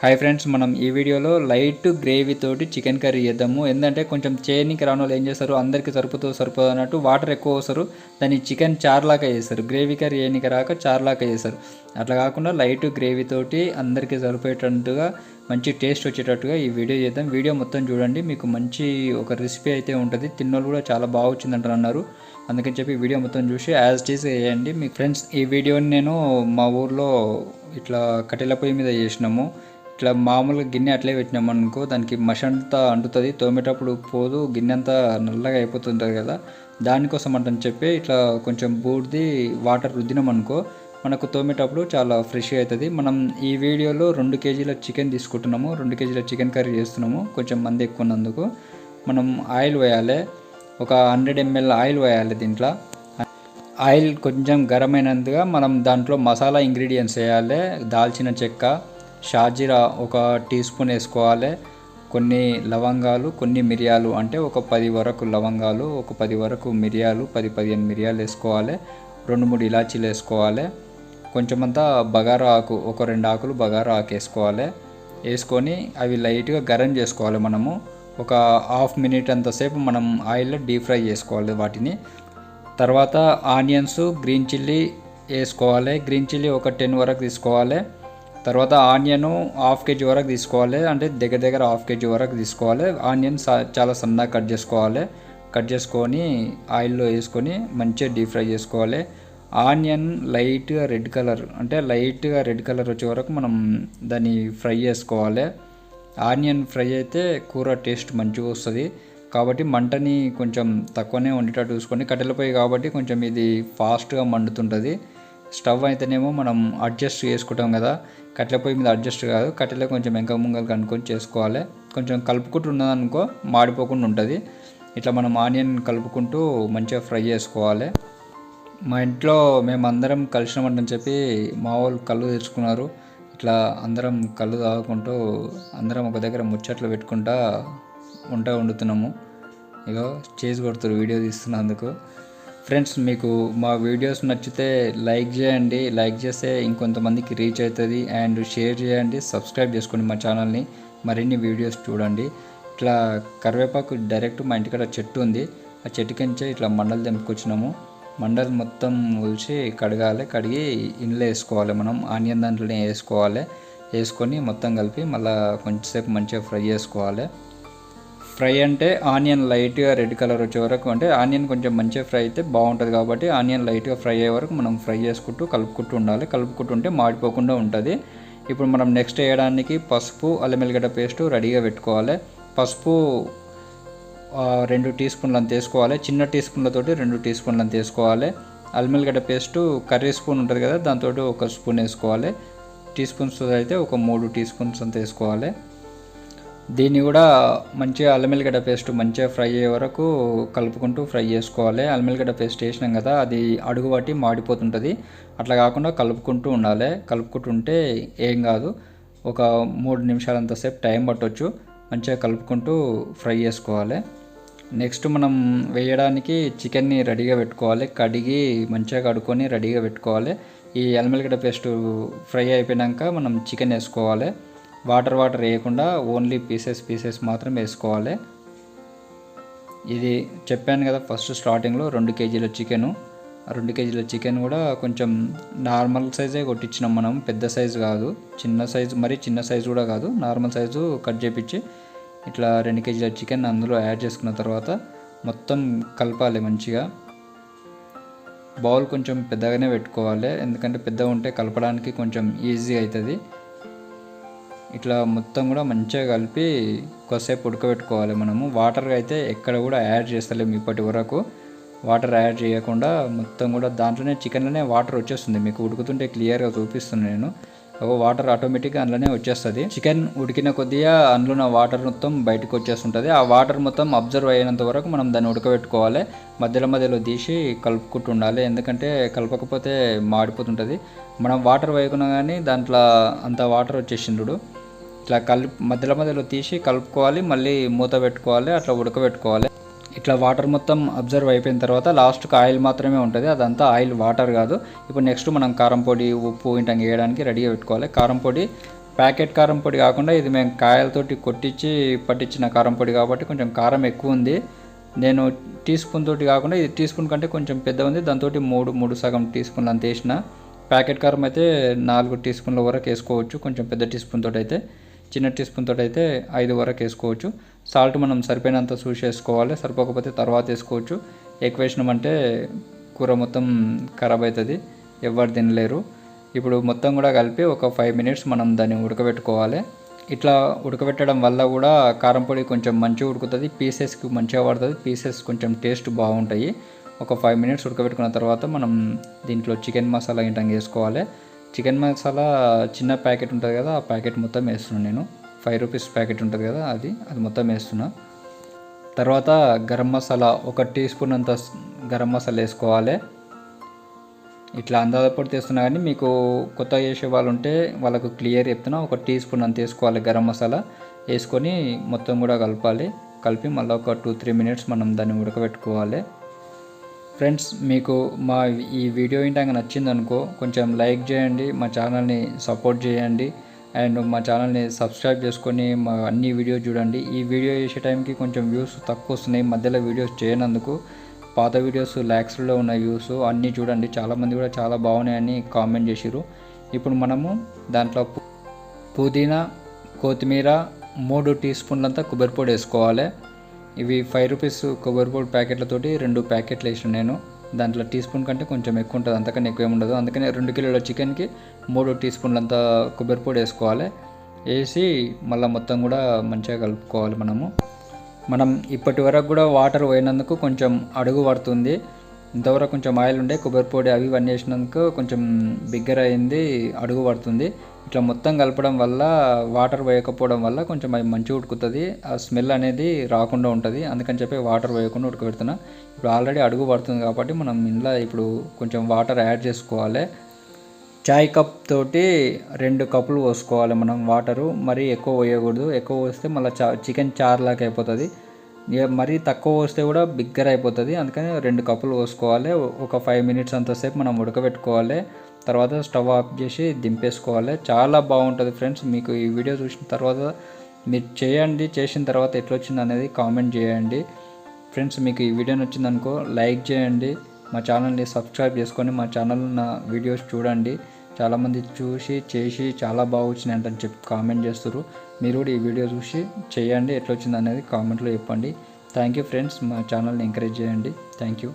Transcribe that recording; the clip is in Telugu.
హాయ్ ఫ్రెండ్స్ మనం ఈ వీడియోలో లైట్ గ్రేవీ తోటి చికెన్ కర్రీ చేద్దాము. ఎందుకంటే కొంచెం చేయనికి రాని వాళ్ళు ఏం చేస్తారు? అందరికీ సరిపోతూ సరిపోదు అన్నట్టు వాటర్ ఎక్కువ వస్తారు దాన్ని చికెన్ చార్లాగా చేస్తారు. గ్రేవీ కర్రీ చేయనికి రాక చార్లాగా చేస్తారు. అట్లా కాకుండా లైట్ గ్రేవీ తోటి అందరికీ సరిపోయేటట్టుగా మంచి టేస్ట్ వచ్చేటట్టుగా ఈ వీడియో చేద్దాం. వీడియో మొత్తం చూడండి. మీకు మంచి ఒక రెసిపీ అయితే ఉంటుంది. తిన్నోళ్ళు కూడా చాలా బాగా వచ్చిందంటారు అన్నారు. అందుకని చెప్పి వీడియో మొత్తం చూసి యాజ్ టీస్ వేయండి మీ ఫ్రెండ్స్ ఈ వీడియోని నేను మా ఊర్లో ఇట్లా కట్టెల పొయ్యి మీద చేసినాము. ఇట్లా మామూలుగా గిన్నె అట్లే పెట్టినాం అనుకో దానికి మషంతా అంటుతుంది తోమేటప్పుడు పోదు గిన్నె అంతా నల్లగా అయిపోతుంటుంది కదా. దానికోసం అంటని చెప్పి ఇట్లా కొంచెం బూడిది వాటర్ రుద్దినాం అనుకో మనకు తోమేటప్పుడు చాలా ఫ్రెష్గా అవుతుంది మనం ఈ వీడియోలో రెండు కేజీల చికెన్ తీసుకుంటున్నాము రెండు కేజీల చికెన్ కర్రీ చేస్తున్నాము కొంచెం మంది ఎక్కువ ఉన్నందుకు మనం ఆయిల్ వేయాలి ఒక హండ్రెడ్ ఎంఎల్ ఆయిల్ వేయాలి దీంట్లో. ఆయిల్ కొంచెం గరమైనందుగా మనం దాంట్లో మసాలా ఇంగ్రీడియంట్స్ వేయాలి దాల్చిన చెక్క షాజీరా ఒక టీ స్పూన్ వేసుకోవాలి. కొన్ని లవంగాలు కొన్ని మిరియాలు అంటే ఒక పది వరకు లవంగాలు ఒక పది వరకు మిరియాలు పది పదిహేను మిరియాలు వేసుకోవాలి. రెండు మూడు ఇలాచీలు వేసుకోవాలి. కొంచెమంతా బగారా ఆకు ఒక రెండు ఆకులు బగారా ఆకు వేసుకోవాలి. వేసుకొని అవి లైట్గా గరం చేసుకోవాలి మనము. ఒక హాఫ్ మినిట్ అంతసేపు మనం ఆయిల్లో డీప్ ఫ్రై చేసుకోవాలి వాటిని. తర్వాత ఆనియన్స్ గ్రీన్ చిల్లీ వేసుకోవాలి. గ్రీన్ చిల్లీ ఒక టెన్ వరకు తీసుకోవాలి. తర్వాత ఆనియన్ హాఫ్ కేజీ వరకు తీసుకోవాలి. అంటే దగ్గర దగ్గర హాఫ్ కేజీ వరకు తీసుకోవాలి. ఆనియన్ చాలా సన్నగా కట్ చేసుకోవాలి. కట్ చేసుకొని ఆయిల్లో వేసుకొని మంచిగా డీప్ ఫ్రై చేసుకోవాలి. ఆనియన్ లైట్గా రెడ్ కలర్ అంటే లైట్గా రెడ్ కలర్ వచ్చే వరకు మనం దాన్ని ఫ్రై చేసుకోవాలి. ఆనియన్ ఫ్రై అయితే కూర టేస్ట్ మంచిగా వస్తుంది. కాబట్టి మంటని కొంచెం తక్కువనే ఉండేటట్టు చూసుకొని కట్టెల పొయ్యి కాబట్టి కొంచెం ఇది ఫాస్ట్గా మండుతుంటుంది. స్టవ్ అయితేనేమో మనం అడ్జస్ట్ చేసుకుంటాం కదా. కట్టెల పొయ్యి మీద అడ్జస్ట్ కాదు. కట్టెలో కొంచెం వెంక ముంగలు కనుక్కొని చేసుకోవాలి. కొంచెం కలుపుకుంటూ ఉన్నదనుకో మాడిపోకుండా ఉంటుంది. ఇట్లా మనం ఆనియన్ కలుపుకుంటూ మంచిగా ఫ్రై చేసుకోవాలి. మా ఇంట్లో మేము అందరం చెప్పి మా వాళ్ళు కళ్ళు తెచ్చుకున్నారు ఇట్లా అందరం కళ్ళు తాగుకుంటూ అందరం ఒక దగ్గర ముచ్చట్లు పెట్టుకుంటా వంట వండుతున్నాము ఇగో చేసి కొడుతారు వీడియో తీస్తున్నందుకు. ఫ్రెండ్స్ మీకు మా వీడియోస్ నచ్చితే లైక్ చేయండి. లైక్ చేస్తే ఇంకొంతమందికి రీచ్ అవుతుంది అండ్ షేర్ చేయండి. సబ్స్క్రైబ్ చేసుకోండి మా ఛానల్ని మరిన్ని వీడియోస్ చూడండి. ఇట్లా కరివేపాకు డైరెక్ట్ మా ఇంటికాడ చెట్టు ఉంది. ఆ చెట్టు కించే ఇట్లా మండలు తెంపుకొచ్చినాము. మండలు మొత్తం ఉల్చి కడగాలి. కడిగి ఇండ్లో వేసుకోవాలి మనం. ఆనియన్ దాంట్లోనే వేసుకోవాలి. వేసుకొని మొత్తం కలిపి మళ్ళీ కొంచెంసేపు మంచిగా ఫ్రై చేసుకోవాలి. ఫ్రై అంటే ఆనియన్ లైట్గా రెడ్ కలర్ వచ్చే వరకు అంటే ఆనియన్ కొంచెం మంచిగా ఫ్రై అయితే బాగుంటుంది కాబట్టి ఆనియన్ లైట్గా ఫ్రై అయ్యే వరకు మనం ఫ్రై చేసుకుంటూ కలుపుకుంటూ ఉండాలి. కలుపుకుంటుంటే మాడిపోకుండా ఉంటుంది. ఇప్పుడు మనం నెక్స్ట్ వేయడానికి పసుపు అల్లం వెల్లిగడ్డ పేస్ట్ రెడీగా పెట్టుకోవాలి. పసుపు రెండు టీ స్పూన్లు అంత వేసుకోవాలి. చిన్న టీ స్పూన్లతోటి రెండు టీ స్పూన్లు అంత వేసుకోవాలి. అల్లం వెల్లిగడ్డ పేస్ట్ కర్రీ స్పూన్ ఉంటుంది కదా దాంతో ఒక స్పూన్ వేసుకోవాలి. టీ స్పూన్స్ అయితే ఒక మూడు టీ స్పూన్స్ అంత వేసుకోవాలి. దీన్ని కూడా మంచిగా అల్లమెల్లిగడ్డ పేస్ట్ మంచిగా ఫ్రై అయ్యే వరకు కలుపుకుంటూ ఫ్రై చేసుకోవాలి. అల్లమెల్లిగడ్డ పేస్ట్ వేసినాం కదా అది అడుగు పట్టి మాడిపోతుంటుంది. అట్లా కాకుండా కలుపుకుంటూ ఉండాలి. కలుపుకుంటుంటే ఏం కాదు. ఒక మూడు నిమిషాలంతసేపు టైం పట్టవచ్చు మంచిగా కలుపుకుంటూ ఫ్రై చేసుకోవాలి. నెక్స్ట్ మనం వేయడానికి చికెన్ని రెడీగా పెట్టుకోవాలి. కడిగి మంచిగా కడుక్కొని రెడీగా పెట్టుకోవాలి. ఈ అల్లమెల్లిగడ్డ పేస్ట్ ఫ్రై అయిపోయాక మనం చికెన్ వేసుకోవాలి. వాటర్ వాటర్ వేయకుండా ఓన్లీ పీసెస్ పీసెస్ మాత్రం వేసుకోవాలి. ఇది చెప్పాను కదా ఫస్ట్ స్టార్టింగ్లో రెండు కేజీల చికెను. రెండు కేజీల చికెన్ కూడా కొంచెం నార్మల్ సైజే కొట్టించినాం మనం పెద్ద సైజు కాదు. చిన్న సైజు మరీ చిన్న సైజు కూడా కాదు నార్మల్ సైజు కట్ చేపించి ఇట్లా రెండు కేజీల చికెన్ అందులో యాడ్ చేసుకున్న తర్వాత మొత్తం కలపాలి మంచిగా. బౌల్ కొంచెం పెద్దగానే పెట్టుకోవాలి ఎందుకంటే పెద్దగా ఉంటే కలపడానికి కొంచెం ఈజీ అవుతుంది. ఇట్లా మొత్తం కూడా మంచిగా కలిపి కొద్దిసేపు ఉడకబెట్టుకోవాలి మనము. వాటర్ అయితే ఎక్కడ కూడా యాడ్ చేస్తలేము ఇప్పటి వరకు. వాటర్ యాడ్ చేయకుండా మొత్తం కూడా దాంట్లోనే చికెన్లోనే వాటర్ వచ్చేస్తుంది. మీకు ఉడుకుతుంటే క్లియర్గా చూపిస్తున్నాను నేను. ఒక వాటర్ ఆటోమేటిక్గా అందులోనే వచ్చేస్తుంది. చికెన్ ఉడికిన కొద్దిగా అందులో ఉన్న వాటర్ మొత్తం బయటకు వచ్చేస్తుంటుంది. ఆ వాటర్ మొత్తం అబ్జర్వ్ అయినంత వరకు మనం దాన్ని ఉడకబెట్టుకోవాలి. మధ్యలో మధ్యలో తీసి కలుపుకుంటూ ఉండాలి ఎందుకంటే కలపకపోతే మాడిపోతుంటుంది. మనం వాటర్ వేయకున్నా కానీ దాంట్లో అంత వాటర్ వచ్చేసిండు ఇట్లా కలిపి మధ్యలో మధ్యలో తీసి కలుపుకోవాలి మళ్ళీ మూత పెట్టుకోవాలి అట్లా ఉడకబెట్టుకోవాలి. ఇట్లా వాటర్ మొత్తం అబ్జర్వ్ అయిపోయిన తర్వాత లాస్ట్కి ఆయిల్ మాత్రమే ఉంటుంది. అదంతా ఆయిల్ వాటర్ కాదు. ఇప్పుడు నెక్స్ట్ మనం కారం పొడి ఉప్పు ఇంటంగా వేయడానికి రెడీగా పెట్టుకోవాలి. కారం పొడి ప్యాకెట్ కారం పొడి కాకుండా ఇది మేము కాయలతోటి కొట్టించి పట్టించిన కారం పొడి కాబట్టి కొంచెం కారం ఎక్కువ ఉంది. నేను టీ స్పూన్ తోటి కాకుండా ఇది టీ స్పూన్ కంటే కొంచెం పెద్ద ఉంది. దాంతో మూడు మూడు సగం టీ స్పూన్లు అంత వేసిన. ప్యాకెట్ కారం అయితే నాలుగు టీ స్పూన్ల వరకు వేసుకోవచ్చు. కొంచెం పెద్ద టీ స్పూన్ తోటి అయితే చిన్న టీ స్పూన్ తోటి అయితే ఐదు వరకు వేసుకోవచ్చు. సాల్ట్ మనం సరిపోయినంత చూసి వేసుకోవాలి సరిపోకపోతే తర్వాత వేసుకోవచ్చు. ఎక్కువ వేసినామంటే కూర మొత్తం ఖరాబ్ అవుతుంది. ఎవరు తినలేరు. ఇప్పుడు మొత్తం కూడా కలిపి ఒక ఫైవ్ మినిట్స్ మనం దాన్ని ఉడకబెట్టుకోవాలి. ఇట్లా ఉడకబెట్టడం వల్ల కూడా కారం పొడి కొంచెం మంచిగా ఉడుకుతుంది. పీసెస్కి మంచిగా పడుతుంది. పీసెస్ కొంచెం టేస్ట్ బాగుంటాయి. ఒక ఫైవ్ మినిట్స్ ఉడకబెట్టుకున్న తర్వాత మనం దీంట్లో చికెన్ మసాలా ఇంటంగా వేసుకోవాలి. చికెన్ మసాలా చిన్న ప్యాకెట్ ఉంటుంది కదా ఆ ప్యాకెట్ మొత్తం వేస్తున్నాను నేను. ఫైవ్ రూపీస్ ప్యాకెట్ ఉంటుంది కదా అది అది మొత్తం వేస్తున్నా. తర్వాత గరం మసాలా ఒక టీ స్పూన్ అంత గరం మసాలా వేసుకోవాలి. ఇట్లా అందాజపొడి తెస్తున్నా కానీ మీకు కొత్తగా చేసే వాళ్ళు ఉంటే వాళ్ళకు క్లియర్ చెప్తున్నా ఒక టీ స్పూన్ అంత వేసుకోవాలి గరం మసాలా. వేసుకొని మొత్తం కూడా కలపాలి. కలిపి మళ్ళీ ఒక టూ త్రీ మినిట్స్ మనం దాన్ని ఉడకబెట్టుకోవాలి. ఫ్రెండ్స్ మీకు మా ఈ వీడియో ఏంటంగా నచ్చింది అనుకో కొంచెం లైక్ చేయండి మా ఛానల్ని సపోర్ట్ చేయండి అండ్ మా ఛానల్ని సబ్స్క్రైబ్ చేసుకొని మా అన్ని వీడియోస్ చూడండి. ఈ వీడియో చేసే టైంకి కొంచెం వ్యూస్ తక్కువ వస్తున్నాయి మధ్యలో వీడియోస్ చేయనందుకు. పాత వీడియోస్ ల్యాక్స్లో ఉన్న వ్యూస్ అన్నీ చూడండి. చాలామంది కూడా చాలా బాగున్నాయని కామెంట్ చేసిరు ఇప్పుడు మనము దాంట్లో పుదీనా కొత్తిమీర మూడు టీ స్పూన్లంతా కొబ్బరి పొడి వేసుకోవాలి. ఇవి ఫైవ్ రూపీస్ కొబ్బరి పొడి ప్యాకెట్లతోటి రెండు ప్యాకెట్లు వేసిన నేను. దాంట్లో టీ స్పూన్ కంటే కొంచెం ఎక్కువ ఉంటుంది అంతకన్నా ఎక్కువ ఉండదు. అందుకని రెండు కిలోల చికెన్కి మూడు టీ స్పూన్లంత కొబ్బరి పొడి వేసుకోవాలి. వేసి మళ్ళీ మొత్తం కూడా మంచిగా కలుపుకోవాలి మనము. మనం ఇప్పటి వరకు కూడా వాటర్ పోయినందుకు కొంచెం అడుగు పడుతుంది. ఇంతవరకు కొంచెం ఆయిల్ ఉండే కొబ్బరి పొడి అవి ఇవన్నీ వేసినందుకు కొంచెం బిగ్గర అయింది అడుగు పడుతుంది. ఇట్లా మొత్తం కలపడం వల్ల వాటర్ వేయకపోవడం వల్ల కొంచెం అది మంచిగా ఉడుకుతుంది. ఆ స్మెల్ అనేది రాకుండా ఉంటుంది. అందుకని చెప్పి వాటర్ వేయకుండా ఉడకబెడుతున్నా. ఇప్పుడు ఆల్రెడీ అడుగు పడుతుంది కాబట్టి మనం ఇంట్లో ఇప్పుడు కొంచెం వాటర్ యాడ్ చేసుకోవాలి. చాయ్ కప్ తోటి రెండు కప్పులు పోసుకోవాలి మనం వాటరు. మరీ ఎక్కువ పోయకూడదు. ఎక్కువ పోస్తే మళ్ళీ చా చికెన్ చార్లాగా అయిపోతుంది. మరీ తక్కువ పోస్తే కూడా బిగ్గర్ అయిపోతుంది. అందుకని రెండు కప్పులు పోసుకోవాలి. ఒక ఫైవ్ మినిట్స్ అంతసేపు మనం ఉడకబెట్టుకోవాలి. తర్వాత స్టవ్ ఆఫ్ చేసి దింపేసుకోవాలి. చాలా బాగుంటుంది ఫ్రెండ్స్. మీకు ఈ వీడియో చూసిన తర్వాత మీరు చేయండి. చేసిన తర్వాత ఎట్లా వచ్చింది అనేది కామెంట్ చేయండి. ఫ్రెండ్స్ మీకు ఈ వీడియో నచ్చిందనుకో లైక్ చేయండి. మా ఛానల్ని సబ్స్క్రైబ్ చేసుకొని మా ఛానల్ ఉన్న వీడియోస్ చూడండి. చాలామంది చూసి చేసి చాలా బాగా వచ్చినాయి అని చెప్పి కామెంట్ చేస్తారు మీరు కూడా ఈ వీడియో చూసి చేయండి ఎట్లా వచ్చింది అనేది కామెంట్లో చెప్పండి. థ్యాంక్ యూ ఫ్రెండ్స్ మా ఛానల్ని ఎంకరేజ్ చేయండి. Thank you